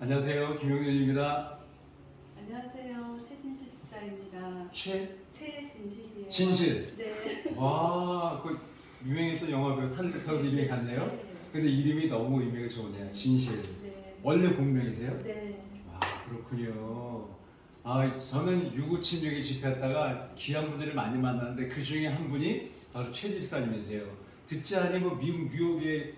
안녕하세요. 김용현입니다. 안녕하세요. 최진실 집사입니다. 최 최진실이에요. 진실. 네. 와, 그 유명했던 영화 배우 탈북하고 이름이 같네요. 그래서 이름이 너무 의미가 좋네요. 진실. 네. 원래 본명이세요? 네. 아, 그렇군요. 아, 저는 유구친육에 집회했다가 귀한 분들을 많이 만났는데 그 중에 한 분이 바로 최 집사님이세요. 듣지 뭐 미국 뉴욕에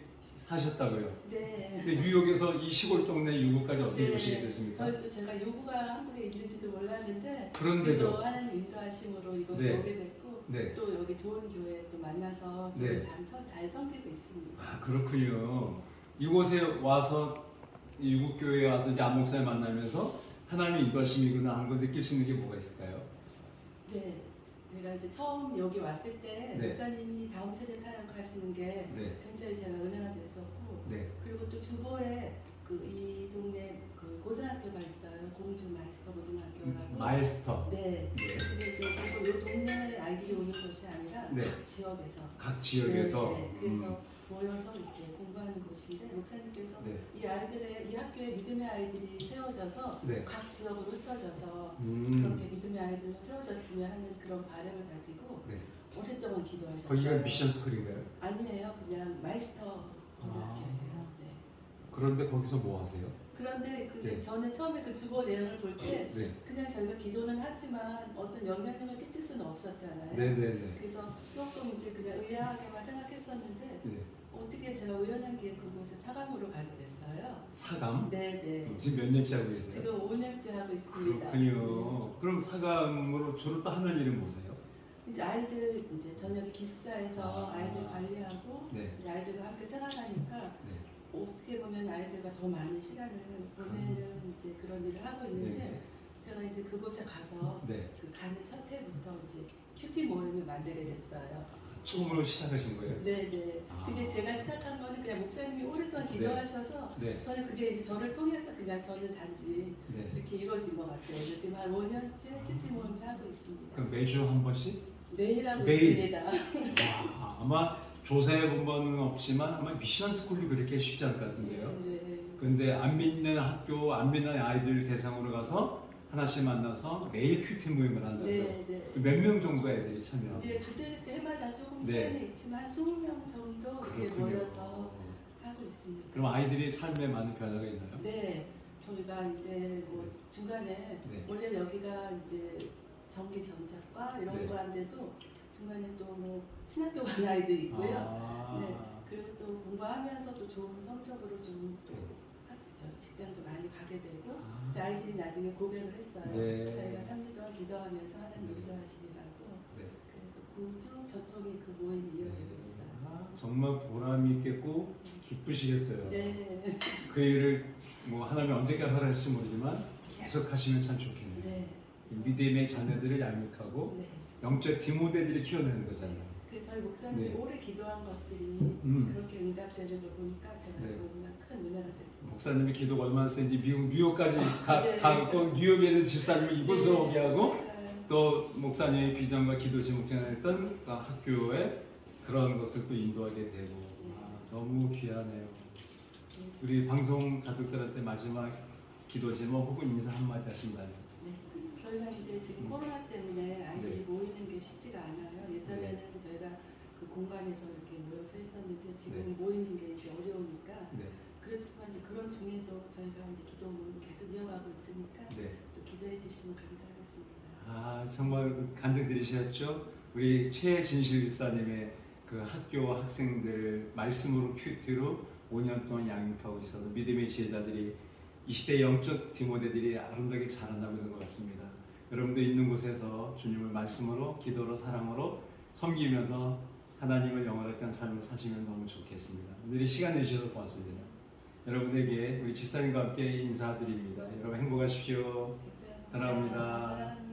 사셨다고요. 네. 근데 뉴욕에서 이 시골 동네 유구까지 어떻게 네. 오시게 됐습니까? 저희도 제가 요구가 한국에 있는지도 몰랐는데 그런데도 그래도 하나님 인도하심으로 이곳에 네. 오게 됐고 네. 또 여기 좋은 교회 또 만나서 네. 네. 잘, 섬기고 있습니다. 아 그렇군요. 이곳에 와서 이 유국 교회에 와서 이제 안목사를 만나면서 하나님의 인도하심이구나 하는 걸 느낄 수 있는 게 뭐가 있을까요? 네. 제가 이제 처음 여기 왔을 때 네. 목사님이 다음 세대 사역 하시는 게 네, 굉장히 제가 은혜가 됐었고 네, 그리고 또 주보에 그 이 동네 그 고등학교가 있어요. 공주 마이스터 고등학교라고. 마에스터. 네. 네, 근데 이제 그리고 이 동네 아이들이 오는 곳이 아니라 네. 각 지역에서. 각 지역에서 네, 네. 그래서 음, 모여서 이제 공부하는 곳인데 목사님께서 네, 이 아이들의 이 학교에 믿음의 아이들이 세워져서 네, 각 지역으로 흩어져서 음, 그렇게 믿음의 아이들로 세워졌으면 하는 그런 바람을 가지고 네. 오랫동안 기도하셨어요. 거기가 미션 스쿨인가요? 아니에요. 그냥 마이스터 고등학교예요. 네. 그런데 거기서 뭐 하세요? 그런데 그 네. 저는 처음에 그 주보 내용을 볼 때 네, 그냥 저희가 기도는 하지만 어떤 영향력을 끼칠 수는 없었잖아요. 네, 네, 네. 그래서 조금 이제 그냥 의아하게만 생각했었는데 네. 어떻게 제가 우연하게 그곳에 사감으로 가게 됐어요. 사감. 네, 네. 지금 몇 년째 하고 계세요? 지금 5년째 하고 있습니다. 그렇군요. 그럼 사감으로 주로 또 하는 일은 뭐세요? 이제 아이들 이제 저녁에 기숙사에서 아. 아이들 관리하고 네, 이제 아이들과 함께 생활하니까 네, 어떻게 보면 아이들과 더 많은 시간을 보내는 이제 그런 일을 하고 있는데 네, 제가 이제 그곳에 가서 네. 그 가는 첫 해부터 이제 큐티 모임을 만들게 됐어요. 처음으로 시작하신 거예요? 네네. 아. 근데 제가 시작한 거는 그냥 목사님이 오랫동안 기도하셔서 네, 저는 그게 이제 저를 통해서 그냥 저는 단지 네. 이렇게 이루어진 것 같아요. 그래서 지금 한 5년째 큐티 모임을 하고 있습니다. 그럼 매주 한 번씩? 매일 하고 매일? 있습니다. 와, 아마 조사해 본 바는 없지만 아마 미션 스쿨이 그렇게 쉽지 않을 것 같은데요. 네. 근데 안 믿는 학교, 안 믿는 아이들 대상으로 가서 하나씩 만나서 매일 큐티 모임을 한다고요. 네, 네. 몇 명 정도 애들이 참여하고? 이제 그때 그때 해마다 조금 네. 차이는 있지만 한 20명 정도 이렇게 모여서 하고 있습니다. 그럼 아이들이 삶에 많은 변화가 있나요? 네, 저희가 이제 뭐 중간에 네. 원래 여기가 이제 전기 전자과 이런 네. 거 한데도 중간에 또 뭐 신학교 간 아이도 있고요. 아, 네, 그리고 또 공부하면서도 좋은 성적으로 좀또 네. 직장도 많이 가게 되고 아. 아이들이 나중에 고백을 했어요. 네. 저희가 3주 동안 기도하면서 하나님 네. 인도하시리라고 네. 그래서 고쭉 전통이 그 모임이 이어지고 있어요. 아, 정말 보람이 있겠고 기쁘시겠어요. 네. 그 일을 뭐 하나님 언제까 허락할지 모르지만 계속 하시면 참 좋겠네요. 네. 믿음의 자녀들을 양육하고 네. 영적 디모델들이 키워내는 거잖아요. 그 저희 목사님이 네. 오래 기도한 것들이 음. 그렇게 응답되는 걸 보니까 제가 네. 너무나 큰 은혜가 됐습니다. 목사님이 기도가 얼마나 센지 미국 뉴욕까지 가, 네. 가고 뉴욕에 있는 집사님을 이곳으로 오게 하고 네. 또 목사님의 비전과 기도 제목전했던 그 학교에 그런 것을 또 인도하게 되고 아, 너무 귀하네요. 우리 방송 가족들한테 마지막 기도 제목 혹은 인사 한마디 하신다면 네. 저희가 이제 지금 음. 코로나 때문에 아이들이 네. 모이는 게 쉽지가 않아요. 예전에는 저희가 그 공간에서 이렇게 모여서 했었는데 지금 네. 모이는 게 이제 어려우니까 네, 그렇지만 이제 그런 중에도 저희가 이제 기도 모임 계속 이어가고 있으니까 네. 또 기도해 주시면 감사하겠습니다. 아 정말 간증 들으셨죠? 우리 최진실 집사님의 그 학교 학생들 말씀으로 큐티로 5년 동안 양육하고 있어서 믿음의 지혜자들이 이 시대 영적 디모데들이 아름답게 자라나고 있는 것 같습니다. 여러분도 있는 곳에서 주님을 말씀으로 기도로 사랑으로 섬기면서 하나님을 영원하게 한 삶을 사시면 너무 좋겠습니다. 오늘 이 시간 내주셔서 고맙습니다. 여러분에게 우리 집사님과 함께 인사드립니다. 여러분 행복하십시오. 사랑합니다. 사랑합니다.